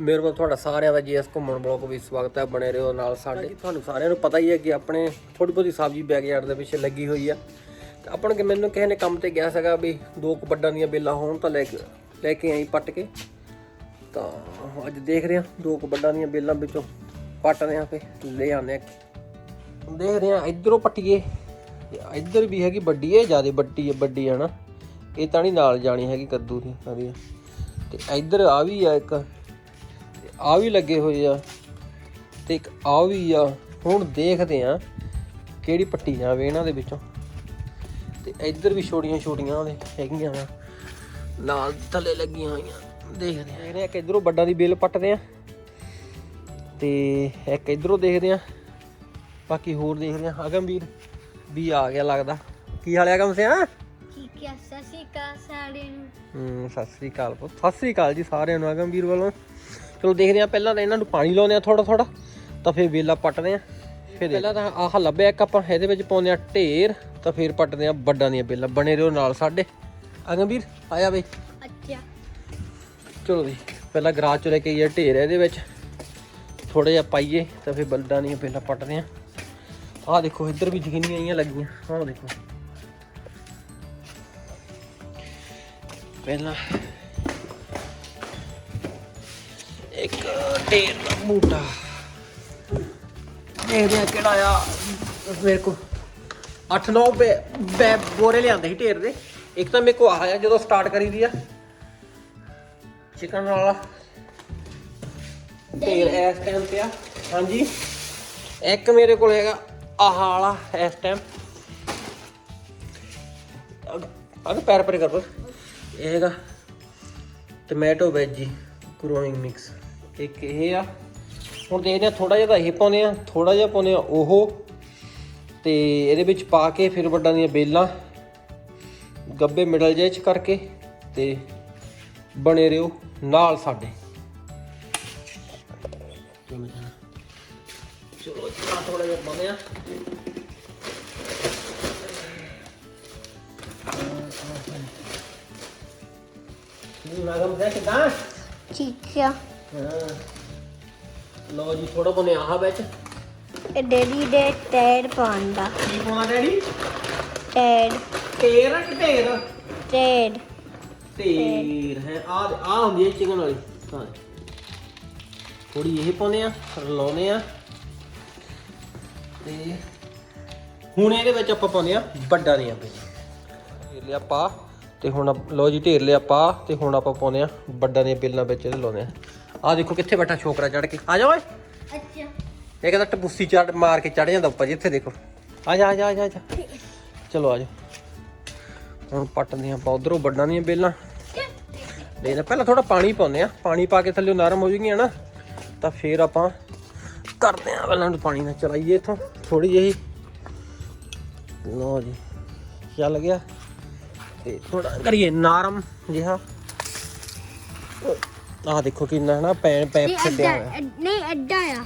ਮੇਰੇ ਕੋਲ ਤੁਹਾਡਾ ਸਾਰਿਆਂ ਦਾ ਜੀਐਸ ਘੁੰਮਣ ਬਲੌਗ ਵੀ ਸਵਾਗਤ ਹੈ, ਬਣੇ ਰਹੋ ਨਾਲ ਸਾਡੇ। ਤੁਹਾਨੂੰ ਸਾਰਿਆਂ ਨੂੰ ਪਤਾ ਹੀ ਹੈ ਕਿ ਆਪਣੇ ਥੋੜੀ ਬਹੁਤੀ ਸਬਜ਼ੀ ਬੈਕਯਾਰਡ ਦੇ ਪਿੱਛੇ ਲੱਗੀ ਹੋਈ ਆ। ਤੇ ਆਪਾਂ ਕਿ ਮੈਨੂੰ ਕਿਸੇ ਨੇ ਕੰਮ ਤੇ ਗਿਆ ਸੀਗਾ ਵੀ ਦੋ ਕਬੱਡਾਂ ਦੀਆਂ ਬੇਲਾਂ ਹੋਣ ਤਾਂ ਲੈ ਕੇ ਲੈ ਕੇ ਆਈ ਪੱਟ ਕੇ। ਤਾਂ ਅੱਜ ਦੇਖ ਰਿਹਾ ਦੋ ਕਬੱਡਾਂ ਦੀਆਂ ਬੇਲਾਂ ਵਿੱਚੋਂ ਪੱਟਦੇ ਆ ਫੇ ਲੈ ਆਉਂਦੇ ਆ ਦੇਖਦੇ ਆ ਇਧਰੋਂ ਪੱਟੀਏ। ਤੇ ਇੱਧਰ ਵੀ ਹੈਗੀ ਵੱਡੀ ਹੈ ਜ਼ਿਆਦਾ ਵੱਡੀ ਹੈ ਵੱਡੀ ਹੈ ਨਾ। ਇਹ ਤਾਂ ਨਹੀਂ ਨਾਲ ਜਾਣੀ ਹੈਗੀ ਕੱਦੂ ਦੀ, ਸਾਰੀ। ਤੇ ਇੱਧਰ ਆ ਵੀ ਆ ਇੱਕ। ਆ ਵੀ ਲੱਗੇ ਹੋਏ ਆ ਤੇ ਇੱਕ ਆ ਵੀ ਆ। ਹੁਣ ਦੇਖਦੇ ਆ ਕਿਹੜੀ ਪੱਟੀ ਜਾਵੇ ਇਹਨਾਂ ਦੇ ਵਿੱਚੋਂ। ਤੇ ਇੱਧਰ ਵੀ ਛੋਟੀਆਂ ਛੋਟੀਆਂ ਉਹਦੇ ਹੈਗੀਆਂ ਆ। ਨਾਲ ਥੱਲੇ ਲੱਗੀਆਂ ਹੋਈਆਂ। ਦੇਖਦੇ ਆ ਦੇਖਦੇ ਆ ਕਿ ਇੱਧਰੋਂ ਵੱਡਾਂ ਦੀ ਬੇਲ ਪੱਟਦੇ ਆ। ਤੇ ਇੱਕ ਇੱਧਰੋਂ ਦੇਖਦੇ ਆ। ਬਾਕੀ ਹੋਰ ਦੇਖਦੇ ਆ। ਅਗਮਵੀਰ ਵੀ ਆ ਗਿਆ ਲੱਗਦਾ। ਕੀ ਹਾਲ ਹੈ ਅਗਮ ਸਿਆ? ਠੀਕ ਹੈ ਸਤਿ ਸ਼੍ਰੀ ਅਕਾਲ ਸਾਰਿਆਂ ਨੂੰ। ਹੂੰ ਸਤਿ ਸ੍ਰੀ ਅਕਾਲ ਪੁੱਤ। ਸਤਿ ਸ੍ਰੀ ਅਕਾਲ ਜੀ ਸਾਰਿਆਂ ਨੂੰ ਅਗਮਵੀਰ ਵੱਲੋਂ। ਚਲੋ ਦੇਖਦੇ ਆ ਪਹਿਲਾਂ ਤਾਂ ਇਹਨਾਂ ਨੂੰ ਪਾਣੀ ਲਾਉਂਦੇ ਆ ਥੋੜਾ ਥੋੜਾ ਤਾਂ ਫਿਰ ਵੇਲਾ ਪੱਟਦੇ ਆ ਫਿਰ ਪਹਿਲਾਂ ਤਾਂ ਆਹ ਲੱਭਿਆ ਇੱਕ ਆਪਾਂ ਇਹਦੇ ਵਿੱਚ ਪਾਉਂਦੇ ਆ ਢੇਰ ਤਾਂ ਫਿਰ ਪੱਟਦੇ ਆ ਵੱਡਾਂ ਦੀਆਂ ਬੇਲਾਂ ਬਣੇ ਰਹੋ ਨਾਲ ਸਾਡੇ। ਅਗਮਵੀਰ ਆਇਆ ਬਈ। ਅੱਛਾ। ਚਲੋ ਜੀ ਪਹਿਲਾਂ ਗਰਾਜ ਚ ਲੈ ਕੇ ਆਈਏ ਢੇਰ ਇਹਦੇ ਵਿੱਚ। ਥੋੜਾ ਜਿਹਾ ਪਾਈਏ ਤਾਂ ਫਿਰ ਬਲਦਾਂ ਦੀਆਂ ਬੇਲਾਂ ਪੱਟਦੇ ਆ ਆਹ ਦੇਖੋ ਇੱਧਰ ਵੀ ਜਗੀਨੀਆਂ ਆਈਆਂ ਲੱਗੀਆਂ ਆਹ ਦੇਖੋ। ਪਹਿਲਾਂ ਇੱਕ ਢੇਰ ਦਾ ਬੂਟਾ। ਦੇਖਦੇ ਆ ਕਿਹੜਾ ਆ? ਮੇਰੇ ਕੋ 8-9 ਬੈ ਬੋਰੇ ਲਿਆਂਦੇ ਸੀ ਢੇਰ ਦੇ। ਇੱਕ ਤਾਂ ਮੇਰੇ ਕੋ ਆਇਆ ਜਦੋਂ ਸਟਾਰਟ ਕਰੀ ਦੀ ਆ। ਚਿਕਨ ਵਾਲਾ। ਢੇਰ ਇਸ ਟਾਈਮ ਤੇ ਆ। ਹਾਂਜੀ। ਇੱਕ ਮੇਰੇ ਕੋਲ ਹੈਗਾ ਆਹ ਵਾਲਾ ਇਸ ਟਾਈਮ ਅਗ ਪੈਰ ਪਰੇ ਕਰ ਬਸ। ਇਹ ਹੈਗਾ ਟੋਮੈਟੋ ਵੈਜੀ ਗਰੋਇੰਗ ਮਿਕਸ ਇੱਕ ਇਹ ਆ। ਹੁਣ ਦੇਖਦੇ ਆ ਥੋੜਾ ਜਿਹਾ ਤਾਂ ਇਹ ਪਾਉਂਦੇ ਆ ਥੋੜਾ ਜਿਹਾ ਪਾਉਂਦੇ ਆ ਉਹ। ਤੇ ਇਹਦੇ ਵਿੱਚ ਪਾ ਕੇ ਫਿਰ ਵੱਡਾਂ ਦੀਆਂ ਬੇਲਾਂ ਗੱਬੇ ਮਿਡਲ ਜਿਹੇ ਚ ਕਰਕੇ ਤੇ ਬਣੇ ਰਹੋ ਨਾਲ ਸਾਡੇ। ਚਲੋ ਆ ਥੋੜਾ ਜਿਹਾ ਪਾਉਂਦੇ ਆ ਨਗਮ ਦੇ ਕਿਦਾਂ ਠੀਕ ਆ। ਹਾਂ। ਲੋ ਜੀ ਥੋੜਾ ਬਨੇ ਆਹ ਵਿੱਚ। ਇਹ ਡੈਡੀ ਦੇ ਟੈਡ ਪਾਉਂਦਾ ਕੀ ਪਾਉਣਾ ਡੈਡੀ? ਟੈਡ। ਤੇਰ ਕਿ ਢੇਰ? ਟੈਡ। ਤੇਰ ਹੈ। ਆ ਆ ਹੁੰਦੀ ਹੈ ਚਿਕਨ ਵਾਲੀ। ਹਾਂ। ਥੋੜੀ ਇਹ ਪਾਉਂਦੇ ਆ ਲਾਉਨੇ ਆ। ਤੇ ਹੁਣ ਇਹਦੇ ਵਿੱਚ ਆਪਾਂ ਪਾਉਂਦੇ ਆ ਵੱਡਾ ਦੀਆਂ ਢੇਰ ਲਿਆ ਪਾ ਤੇ ਹੁਣ ਆਪ- ਲਓ ਜੀ ਢੇਰ ਲਿਆ ਪਾ ਤੇ ਹੁਣ ਆਪਾਂ ਪਾਉਂਦੇ ਆ ਵੱਡਾ ਦੀਆਂ ਬਿੱਲਾਂ ਵਿੱਚ ਇਹਦੇ ਲਾਉਂਦੇ ਆ। ਆ ਦੇਖੋ ਕਿੱਥੇ ਬੈਠਾ ਛੋਕਰਾ ਚੜ ਕੇ। ਆ ਜਾ ਓਏ। ਅੱਛਾ। ਇਹ ਕਹਿੰਦਾ ਟਪੂਸੀ ਚੜ ਮਾਰ ਕੇ ਚੜ ਜਾਂਦਾ ਉੱਪਰ ਜਿੱਥੇ ਦੇਖੋ। ਆ ਜਾ ਆ ਜਾ ਆ ਜਾ ਆ ਜਾ। ਚਲੋ ਆ ਜਾ। ਹੁਣ ਪੱਟਦੀਆਂ ਆਪਾਂ ਉਧਰੋਂ ਵੱਡਾਂ ਦੀਆਂ ਬੇਲਾਂ। ਦੇ ਨਾ ਪਹਿਲਾਂ ਥੋੜਾ ਪਾਣੀ ਪਾਉਂਦੇ ਆ ਪਾਣੀ ਪਾ ਕੇ ਥੱਲੇ ਨਰਮ ਹੋ ਜੂਗੀਆਂ ਨਾ ਤਾਂ ਫੇਰ ਆਪਾਂ ਕਰਦੇ ਆ ਪਹਿਲਾਂ ਨੂੰ ਪਾਣੀ ਨਾਲ ਚਲਾਈਏ ਇਥੋਂ। ਥੋੜੀ ਜਿਹੀ। ਲੋ ਜੀ ਚੱਲ ਗਿਆ। ਤੇ ਥੋੜਾ ਕਰੀਏ ਨਰਮ ਜਿਹਾ। ਆਹ ਦੇਖੋ ਕਿੰਨਾ ਹੈ ਨਾ ਪੈਪ ਛੱਡਿਆ ਹੋਇਆ। ਨਹੀਂ ਐਡਾ ਆ।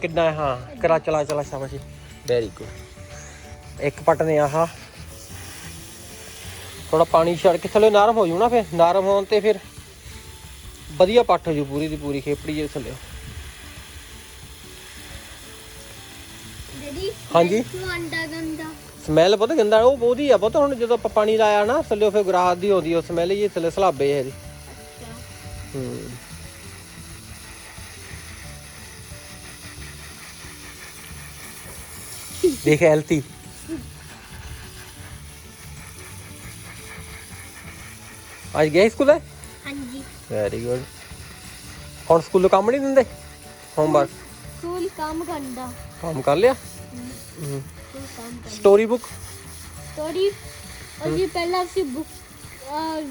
ਕਿੰਨਾ ਹੈ? ਹਾਂ ਕਰਾ ਚਲਾ ਚਲਾ ਸ਼ਾਬਾਸ਼ ਵੈਰੀ ਗੁੱਡ ਇੱਕ ਪੱਟ ਨੇ ਆਹ ਥੋੜਾ ਪਾਣੀ ਛੱਡ ਕੇ ਥੱਲੇ ਨਰਮ ਹੋ ਜੂ ਨਾ ਫਿਰ। ਨਰਮ ਹੋਣ ਤੇ ਫਿਰ ਵਧੀਆ ਪੱਟ ਹੋ ਜੂ ਪੂਰੀ ਦੀ ਪੂਰੀ ਖੇਪੜੀ ਜੇ ਥੱਲੇ। ਡੈਡੀ ਹਾਂਜੀ? ਗੰਦਾ। ਸਮੈਲ ਬਹੁਤ ਗੰਦਾ ਉਹ ਬਹੁਤੀ ਆ ਬਹੁਤ ਹੁਣ ਜਦੋਂ ਆਪਾਂ ਪਾਣੀ ਲਾਇਆ ਨਾ ਥੱਲੇ ਫਿਰ ਗਰਾਹ ਦੀ ਆਉਂਦੀ ਉਹ ਸਮੈਲ ਜੀ ਥੱਲੇ ਸਲਾਬੇ ਇਹਦੀ। ਹੂੰ। ਦੇਖ ਹੈਲਥੀ ਅੱਜ ਗਏ ਸਕੂਲ? ਹਾਂਜੀ। ਵੈਰੀ ਗੁੱਡ ਹੁਣ ਸਕੂਲੋਂ ਕੰਮ ਨਹੀਂ ਦਿੰਦੇ? ਹੋਮਵਰਕ ਸਕੂਲ ਕੰਮ ਕਰਦਾ। ਕੰਮ ਕਰ ਲਿਆ? ਕਰ ਸਟੋਰੀ ਬੁੱਕ ਤੋੜੀ ਅਸੀਂ ਪਹਿਲਾਂ ਅਸੀਂ ਬੁੱਕ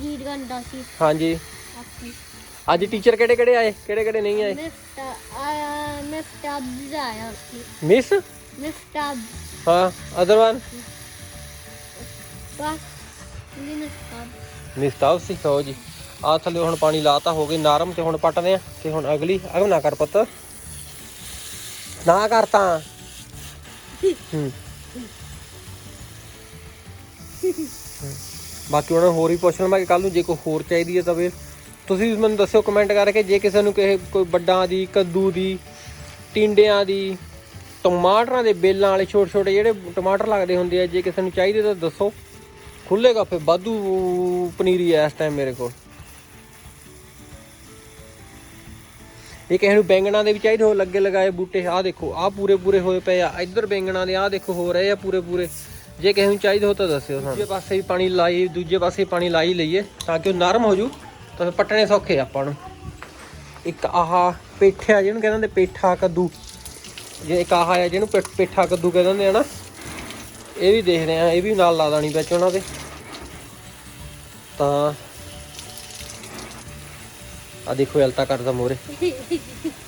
ਰੀਡ ਕਰਦਾ ਸੀ। ਹਾਂਜੀ। ਆਪੀ। ਅੱਜ ਟੀਚਰ ਕਿਹੜੇ ਕਿਹੜੇ ਆਏ? ਕਿਹੜੇ ਕਿਹੜੇ ਨਹੀਂ ਆਏ? ਆ ਮਿਸਟਰ ਆਇਆ ਸੀ ਮਿਸ ਮਿਸਟਰ ਹਾਂ ਅਦਰ ਵਨ ਬਸ ਮਿਸ ਤਾਂ ਸੀ ਹੋ ਜੀ। ਆ ਥੱਲੇ ਹੁਣ ਪਾਣੀ ਲਾਤਾ ਹੋ ਗਏ ਨਰਮ ਤੇ ਹੁਣ ਪੱਟਦੇ ਆ। ਤੇ ਹੁਣ ਅਗਲੀ ਅਗਮ ਨਾ ਕਰ ਪੁੱਤ। ਨਾ ਕਰ ਤਾਂ। ਹੂੰ। ਬਾਕੀ ਉਹਨਾਂ ਨੂੰ ਹੋਰ ਹੀ ਪੁੱਛ ਲਵਾਂ ਕਿ ਕੱਲ ਨੂੰ ਜੇ ਕੋਈ ਹੋਰ ਚਾਹੀਦੀ ਹੈ ਤਾਂ ਫਿਰ। ਤੁਸੀਂ ਵੀ ਮੈਨੂੰ ਦੱਸਿਓ ਕਮੈਂਟ ਕਰਕੇ, ਜੇ ਕਿਸੇ ਨੂੰ ਕਿਸੇ ਕੋਈ ਵੱਡਾਂ ਦੀ, ਕੱਦੂ ਦੀ, ਟਿੰਡਿਆਂ ਦੀ, ਟਮਾਟਰਾਂ ਦੇ ਬੇਲਾਂ ਵਾਲੇ ਛੋਟੇ ਛੋਟੇ ਜਿਹੜੇ ਟਮਾਟਰ ਲੱਗਦੇ ਹੁੰਦੇ ਆ, ਜੇ ਕਿਸੇ ਨੂੰ ਚਾਹੀਦੇ ਤਾਂ ਦੱਸੋ। ਖੁੱਲੇਗਾ ਫੇ ਵਾਧੂ ਪਨੀਰੀ ਆ ਇਸ ਟਾਈਮ ਮੇਰੇ ਕੋਲ। ਇਹ ਕਿਸੇ ਨੂੰ ਬੈਂਗਣਾ ਦੇ ਵੀ ਚਾਹੀਦੇ ਹੋ ਲੱਗੇ ਲਗਾਏ ਬੂਟੇ, ਆਹ ਦੇਖੋ, ਆਹ ਪੂਰੇ ਪੂਰੇ ਹੋਏ ਪਏ ਆ। ਇੱਧਰ ਬੈਂਗਣਾ ਦੇ, ਆਹ ਦੇਖੋ, ਹੋ ਰਹੇ ਆ ਪੂਰੇ ਪੂਰੇ। ਜੇ ਕਿਸੇ ਨੂੰ ਚਾਹੀਦੇ ਹੋ ਤਾਂ ਦੱਸਿਓ ਸਾਨੂੰ। ਦੂਜੇ ਪਾਸੇ ਵੀ ਪਾਣੀ ਲਾਈ, ਦੂਜੇ ਪਾਸੇ ਪਾਣੀ ਲਾਈ ਲਈਏ, ਤਾਂ ਕਿ ਉਹ ਨਰਮ ਹੋ ਜੂ। ਤਾਂ ਪੱਟਣੇ ਸੌਖੇ ਆਪਾਂ ਨੂੰ। ਇੱਕ ਆਹ ਪੇਠਾ ਜਿਹਨੂੰ ਕਹਿੰਦੇ ਪੇਠਾ ਕੱਦੂ। ਜੇ ਇੱਕ ਆਹ ਆ ਜਿਹਨੂੰ ਪੇਠਾ ਕੱਦੂ ਕਹਿੰਦੇ ਹੁੰਦੇ ਆ ਨਾ, ਇਹ ਵੀ ਦੇਖਦੇ ਆ, ਇਹ ਵੀ ਨਾਲ ਲਾ ਦੇਣੀ ਵਿੱਚ ਉਹਨਾਂ ਦੇ। ਤਾਂ ਆ ਦੇਖੋ, ਹਲਤਾ ਕਰਦਾ ਮੋਰੇ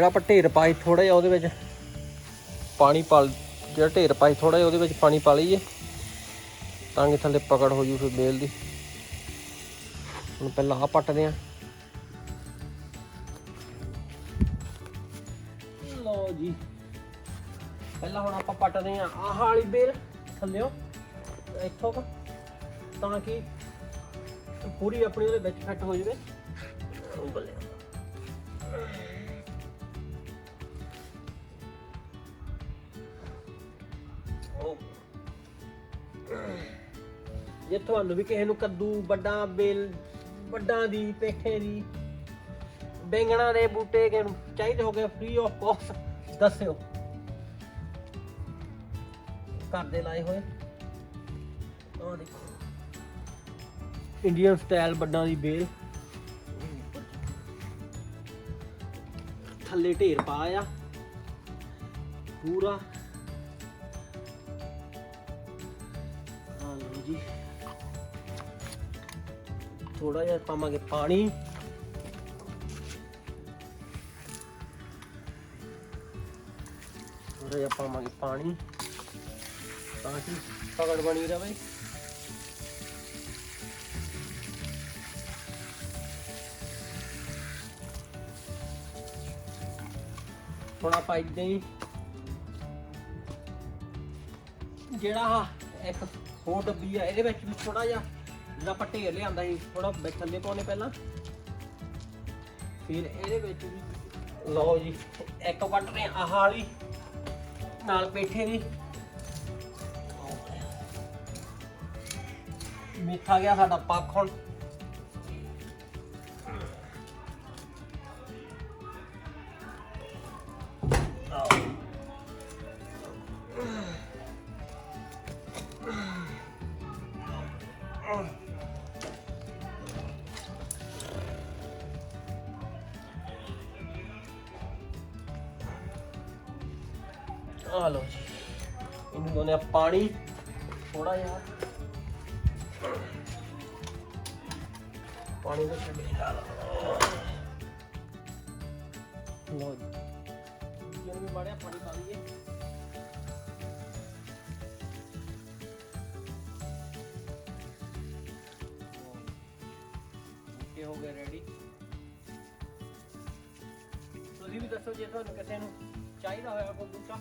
ਜਿਹੜਾ ਆਪਾਂ ਢੇਰ ਪਾਈ ਥੋੜਾ ਜਿਹਾ ਉਹਦੇ ਵਿੱਚ ਪਾਣੀ ਪਾ ਜਿਹੜਾ ਢੇਰ ਪਾਈ ਥੋੜਾ ਜਿਹਾ ਉਹਦੇ ਵਿੱਚ ਪਾਣੀ ਪਾ ਲਈਏ। ਤਾਂ ਕਿ ਥੱਲੇ ਪਕੜ ਹੋ ਜੂ ਫਿਰ ਬੇਲ ਦੀ। ਹੁਣ ਪਹਿਲਾਂ ਆ ਪੱਟਦੇ ਆ। ਲਓ ਜੀ। ਪਹਿਲਾਂ ਹੁਣ ਆਪਾਂ ਪੱਟਦੇ ਆ ਆਹ ਵਾਲੀ ਬੇਲ ਥੱਲਿਓ, ਇੱਥੋਂ ਤਾਂ ਕਿ ਪੂਰੀ ਆਪਣੀ ਉਹਦੇ ਵਿੱਚ ਫਿੱਟ ਹੋ ਜਾਵੇ। ਬੱਲੇ। ਤੁਹਾਨੂੰ ਵੀ ਕਿਸੇ ਨੂੰ ਕੱਦੂ, ਵੱਡਾ ਬੇਲ, ਵੱਡਾਂ ਦੀ, ਪੇਠੇ ਦੀ, ਬੈਂਗਣਾ ਦੇ ਬੂਟੇ ਕਿਸੇ ਚਾਹੀਦੇ ਹੋਗੇ ਫ੍ਰੀ ਆਫ ਕਾਸਟ ਦੱਸਿਓ। ਘਰ ਦੇ ਲਾਏ ਹੋਏ। ਆਹ ਦੇਖੋ। ਇੰਡੀਅਨ ਸਟਾਈਲ ਵੱਡਾਂ ਦੀ ਬੇਲ। ਥੱਲੇ ਢੇਰ ਪਾਇਆ ਪੂਰਾ। ਥੋੜਾ ਜਿਹਾ ਪਾਵਾਂਗੇ ਪਾਣੀ। ਥੋੜਾ ਜਿਹਾ ਪਾਵਾਂਗੇ ਪਾਣੀ। ਤਾਂ ਕਿ ਪਕੜ ਬਣੀ ਰਹੇ ਹੁਣ ਆਪਾਂ ਇਦਾਂ ਹੀ ਜਿਹੜਾ ਆਹ ਇੱਕ ਹੋਰ ਡੱਬੀ ਆ, ਇਹਦੇ ਵਿੱਚ ਵੀ ਥੋੜਾ ਜਿਹਾ ਜਿਹੜਾ ਆਪਾਂ ਢੇਰ ਲਿਆਂਦਾ ਸੀ ਥੋੜਾ ਵਿੱਚ ਥੱਲੇ ਪਾਉਣੇ ਪਹਿਲਾਂ। ਫਿਰ ਇਹਦੇ ਵਿੱਚ ਵੀ ਲਓ ਜੀ, ਇੱਕ ਵੱਟਦੇ ਆਹ ਵਾਲੀ, ਨਾਲ ਪੇਠੇ ਦੀ। ਮਿੱਠਾ ਗਿਆ ਸਾਡਾ ਪੱਖ ਹੁਣ। ਆ ਲਓ ਜੀ। ਇਹਨੂੰ ਦੋਨੇ ਪਾਣੀ ਥੋੜਾ ਜਿਹਾ ਪਾਣੀ ਦਾ ਛੱਡੇ। ਜਾ। ਲਓ ਇਹਨੂੰ ਵੀ ਮਾੜਿਆ ਪਾਣੀ ਪਾ ਲਈਏ। ਓਕੇ ਹੋ ਗਿਆ ਰੈਡੀ ਤੁਸੀਂ ਵੀ ਦੱਸੋ ਜੇ ਤੁਹਾਨੂੰ ਕਿਸੇ ਨੂੰ ਚਾਹੀਦਾ ਹੋਇਆ ਕੋਈ ਬੂਟਾ।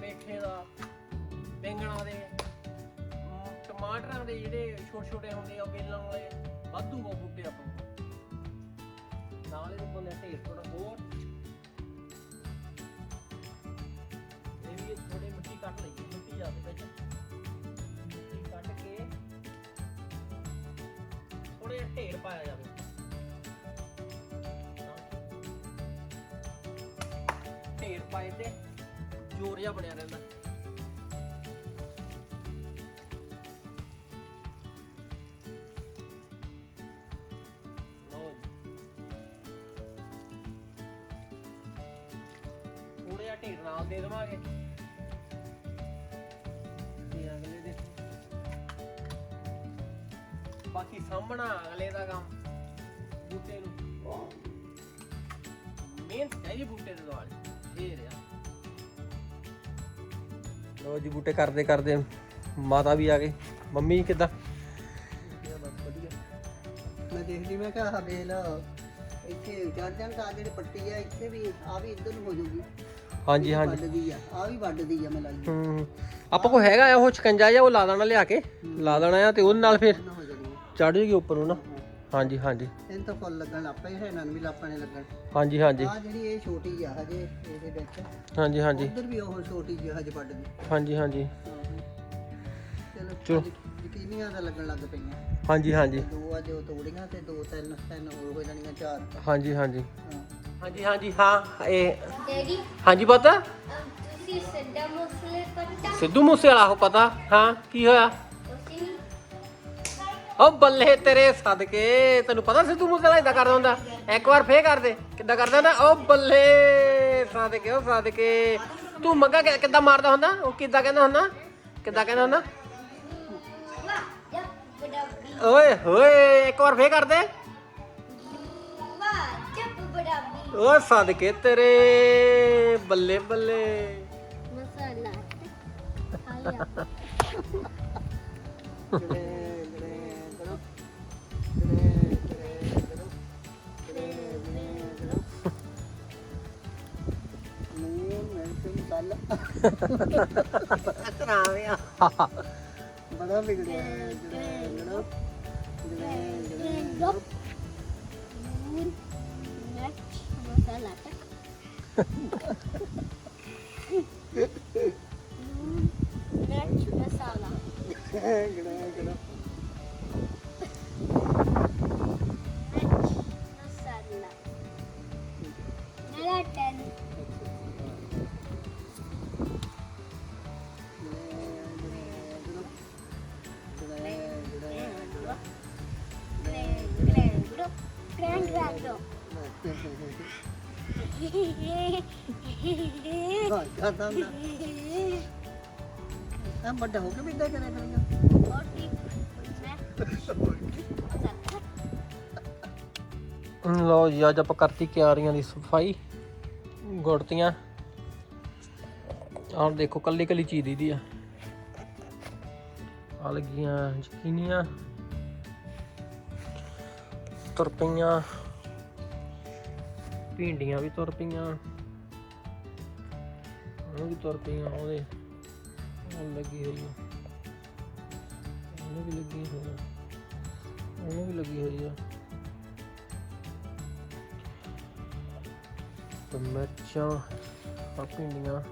ਪੇਠੇ ਦਾ, ਬੈਂਗਣਾ ਦੇ ਟਮਾਟਰਾਂ ਦੇ ਜਿਹੜੇ ਛੋਟੇ ਛੋਟੇ ਹੁੰਦੇ ਆ, ਬੇਲਾਂ ਵਾਲੇ, ਵਾਧੂ ਉਹ ਬੂਟੇ ਆਪਾਂ ਕੋਲ। ਨਾਲ ਇਹਦੇ ਕੋਲ ਢੇਰ ਥੋੜਾ ਹੋਰ। ਇਹ ਵੀ ਥੋੜੀ ਮਿੱਟੀ ਕੱਟ ਲਈ ਮਿੱਟੀ ਜਾਂਦੇ ਵਿੱਚ। ਮਿੱਟੀ ਕੱਢ ਕੇ ਥੋੜੇ ਜਿਹਾ ਢੇਰ ਪਾਇਆ ਜਾਵੇ। ਢੇਰ ਤੇ ਜੋਰ ਜਿਹਾ ਬਣਿਆ ਰਹਿੰਦਾ। ਲਓ ਜੀ। ਥੋੜ੍ਹਾ ਜਿਹਾ ਢੇਰ ਨਾਲ ਦੇ ਦੇਵਾਂਗੇ। ਤੇ ਅਗਲੇ ਦੇ। ਬਾਕੀ ਸਾਹਮਣਾ ਅਗਲੇ ਦਾ ਕੰਮ, ਬੂਟੇ ਨੂੰ। ਮਿਹਨਤ ਹੈ ਜੀ ਬੂਟੇ ਦੇ ਦੁਆਲੇ ਫੇਰ ਆ ਲੋ ਜੀ ਬੂਟੇ ਕਰਦੇ ਕਰਦੇ ਮਾਤਾ ਵੀ ਆ ਗਏ ਮੰਮੀ ਕਿਦਾਂ? ਮੈਂ ਦੇਖ ਦੇਖਦੀ ਮੈਂ ਕਿਹਾ ਵੇਲ ਇੱਥੇ ਚੜ ਜਾਣ ਤਾਂ ਜਿਹੜੀ ਪੱਟੀ ਆ ਇੱਥੇ ਵੀ ਆ ਵੀ ਇੱਧਰ ਨੂੰ ਹੋ ਜਾਊਗੀ ਹਾਂਜੀ ਹਾਂਜੀ। ਵੱਢਦੀ ਆ ਆ ਵੀ ਵੱਢਦੀ ਆ ਮੈਂ ਲਾਈ ਹੂੰ ਆਪਾਂ ਕੋ ਹੈਗਾ ਉਹ ਸ਼ਿਕੰਜਾ ਜਾਂ ਉਹ ਲਾ ਦੇਣਾ ਲਿਆ ਕੇ। ਲਾ ਦੇਣਾ ਆ ਤੇ ਉਹਦੇ ਨਾਲ ਫਿਰ ਚੜ ਜੂਗੀ ਉੱਪਰ ਨੂੰ ਨਾ। ਹਾਂਜੀ ਹਾਂਜੀ। ਇਹਨਾਂ ਤਾਂ ਫੁੱਲ ਲੱਗਣ ਲੱਗ ਪਏ ਇਹਨਾਂ ਨੂੰ ਵੀ ਲਾਪਣੇ ਲੱਗਣ। ਹਾਂਜੀ ਹਾਂਜੀ। ਆ ਜਿਹੜੀ ਇਹ ਛੋਟੀ ਆ ਹਜੇ ਇਹਦੇ ਵਿੱਚ। ਹਾਂਜੀ ਹਾਂਜੀ। ਉਧਰ ਵੀ ਉਹ ਛੋਟੀ ਜਿਹੀ ਹਜੇ ਵੱਢਦੀ ਹਾਂਜੀ ਹਾਂਜੀ। ਚਲੋ ਚਲੋ। ਯਕੀਨੀਆਂ ਦਾ ਲੱਗਣ ਲੱਗ ਪਈਆਂ। ਹਾਂਜੀ ਹਾਂਜੀ। ਦੋ ਆ ਜੋ ਤੋੜੀਆਂ ਤੇ ਦੋ ਤਿੰਨ ਤਿੰਨ ਹੋਰ ਹੋ ਜਾਣੀਆਂ ਚਾਰ। ਹਾਂਜੀ ਹਾਂਜੀ। ਹਾਂ। ਹਾਂਜੀ ਹਾਂਜੀ ਹਾਂ ਇਹ ਡੈਡੀ? ਹਾਂਜੀ ਪਤਾ? ਤੁਸੀਂ ਮਸਲੇ ਸਿੱਧੂ ਮੂਸੇ ਵਾਲਾ ਉਹ ਪਤਾ? ਹਾਂ ਕੀ ਹੋਇਆ? ਓ ਬੱਲੇ ਤੇਰੇ ਸਦਕੇ ਤੈਨੂੰ ਪਤਾ ਸਿੱਧੂ ਮੂਸੇ ਵਾਲਾ ਇਦਾਂ ਕਰਦਾ ਹੁੰਦਾ? ਇੱਕ ਵਾਰ ਫੇਰ ਕਰ ਦੇ। ਕਿੱਦਾਂ ਕਰਦਾ ਹੁੰਦਾ? ਓ ਬੱਲੇ ਸਦਕੇ ਓ ਸਦਕੇ। ਤੂੰ ਮੰਗਾ ਕਿ- ਕਿੱਦਾਂ ਮਾਰਦਾ ਹੁੰਦਾ? ਉਹ ਕਿੱਦਾਂ ਕਹਿੰਦਾ ਹੁੰਦਾ? ਕਿੱਦਾਂ ਕਹਿੰਦਾ ਹੁੰਦਾ? ਓਏ ਹੋਏ ਇੱਕ ਵਾਰ ਫੇਰ ਕਰ ਦੇ। ਓ ਸਦਕੇ ਤੇਰੇ ਬੱਲੇ ਬੱਲੇ। ਮਸਾਲਾ ਮੈਂ ਮੈਂ ਤੁਮ ਚੱਲ ਅਤਰਾਵਿਆ ਬੜਾ ਵਿਗੜਿਆ ਹੈ। ਗੜੇ ਗੜੋ ਗੜੇ ਆ ਵੱਡਾ ਹੋ ਕੇ ਵੀ ਇਦਾਂ ਕਰਿਆ ਕਰੂੰਗਾ ਲਓ ਜੀ, ਅੱਜ ਆਪਾਂ ਕਰਤੀ ਕਿਆਰੀਆਂ ਦੀ ਸਫ਼ਾਈ, ਗੁੜਤੀਆਂ। ਆਹ ਦੇਖੋ, ਕੱਲੀ ਕੱਲੀ ਚੀਜ਼ ਦੀ ਆ। ਆ ਲੱਗੀਆਂ ਜ਼ਕੀਨੀਆਂ ਤੁਰ ਪਈਆਂ। ਭਿੰਡੀਆਂ ਵੀ ਤੁਰ ਪਈਆਂ। ਉਹ ਵੀ ਤੁਰ ਪਈਆਂ ਉਹਦੇ। ਉਹ ਲੱਗੀ ਹੋਈ ਆ। ਉਹਨੂੰ ਵੀ ਲੱਗੀ ਹੋਈ ਆ। ਉਹਨੂੰ ਵੀ ਲੱਗੀ ਹੋਈ ਆ। ਤੇ ਮਿਰਚਾਂ ਆ ਭਿੰਡੀਆਂ।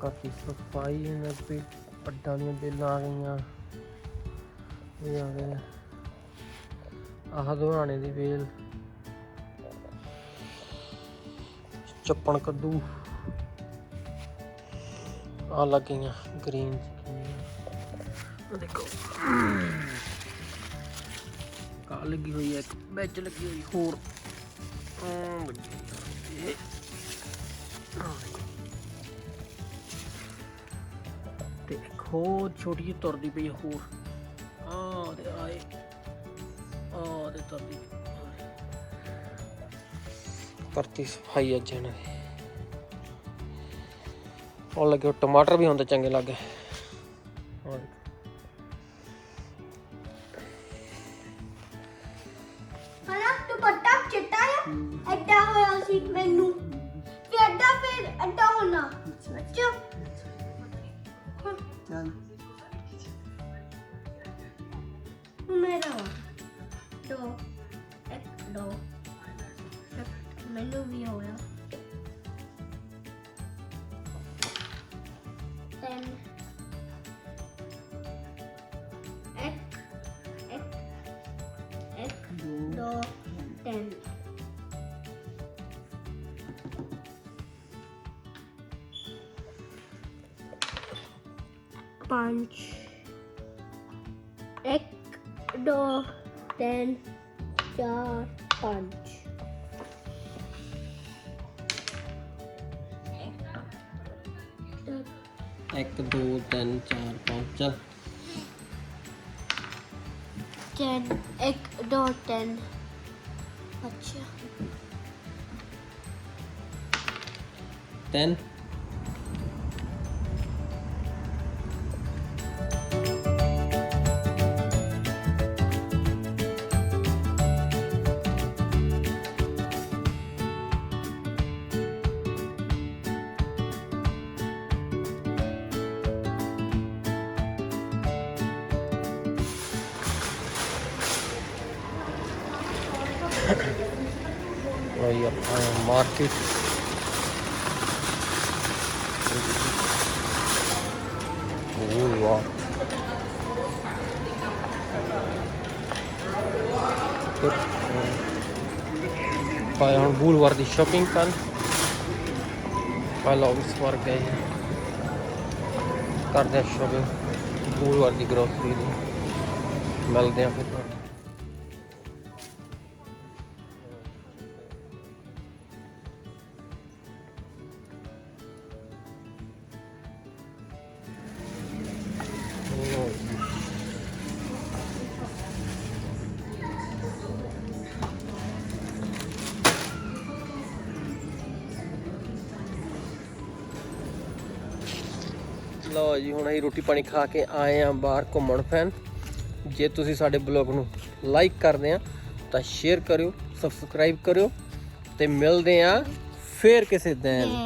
ਕਾਫੀ ਸਫ਼ਾਈ ਇਹਨਾਂ ਤੇ। ਪੱਡਾਂ ਦੀਆਂ ਬੇਲਾਂ ਆ ਗਈਆਂ। ਇਹ ਆ ਗਏ। ਆਹ ਦੁਹਾਣੇ ਦੀ ਬੇਲ ਚੱਪਣ ਕੱਦੂ। ਆ ਲੱਗੀਆਂ ਗ੍ਰੀਨ ਦੇਖੋ। ਕਾ ਲੱਗੀ ਹੋਈ ਹੈ ਇੱਕ, ਵਿੱਚ ਲੱਗੀ ਹੋਈ ਹੋਰ। ਤੇ ਇੱਕ ਹੋਰ ਛੋਟੀ ਜਿਹੀ ਤੁਰਦੀ ਪਈ ਹੋਰ। ਆ ਦੇ ਆਏ ਆ ਦੇ ਤੁਰਦੀ ਪਈ। ਕਰਤੀ ਸਫ਼ਾਈ ਅੱਜ ਇਹਨਾਂ ਦੀ। ਉਹ ਲੱਗੇ ਟਮਾਟਰ ਵੀ ਹੁੰਦੇ ਚੰਗੇ ਲੱਗੇ ਆਹ ਦੇਖੋ। ਹਨਾ ਦੁਪੱਟਾ ਚਿੱਟਾ ਆ? ਐਡਾ ਹੋਇਆ ਸੀ ਮੈਨੂੰ। ਤੇ ਐਡਾ ਫਿਰ ਐਡਾ ਹੋਣਾ। ਅੱਛਾ ਚੱਲ। ਮੇਰਾ। ਦੋ। ਇੱਕ ਦੋ। เป็นรูปวีโอแล้ว เป็น x x do. Ten punch. Ek. Do. Ten char punch. 1 2 3 4 5 ਚੱਲ। 10 1 2 3 ਅੱਛਾ। 10 ਮਾਰਕੀਟ ਉਹ ਵਾਹ ਪਾਏ ਹੁਣ ਬੂਲਵਾਰ ਦੀ ਸ਼ਾਪਿੰਗ ਕਰਨ ਪਹਿਲਾਂ ਆਫਿਸ ਵਰ ਗਏ ਕਰਦੇ ਸ਼ਾਪਿੰਗ ਬੂਲਵਾਰ ਦੀ ਗਰੋਸਰੀ ਦੀ ਮਿਲਦੇ ਆ ਫਿਰ ਲਓ ਜੀ, ਹੁਣ ਅਸੀਂ ਰੋਟੀ ਪਾਣੀ ਖਾ ਕੇ ਆਏ ਆ ਬਾਹਰ ਘੁੰਮਣ ਫਿਰਨ। ਜੇ ਤੁਸੀਂ ਸਾਡੇ ਬਲੌਗ ਨੂੰ ਲਾਈਕ ਕਰਦੇ ਆ ਤਾਂ ਸ਼ੇਅਰ ਕਰਿਓ ਸਬਸਕ੍ਰਾਈਬ ਕਰਿਓ ਤੇ ਮਿਲਦੇ ਆ ਫੇਰ ਕਿਸੇ ਦਿਨ।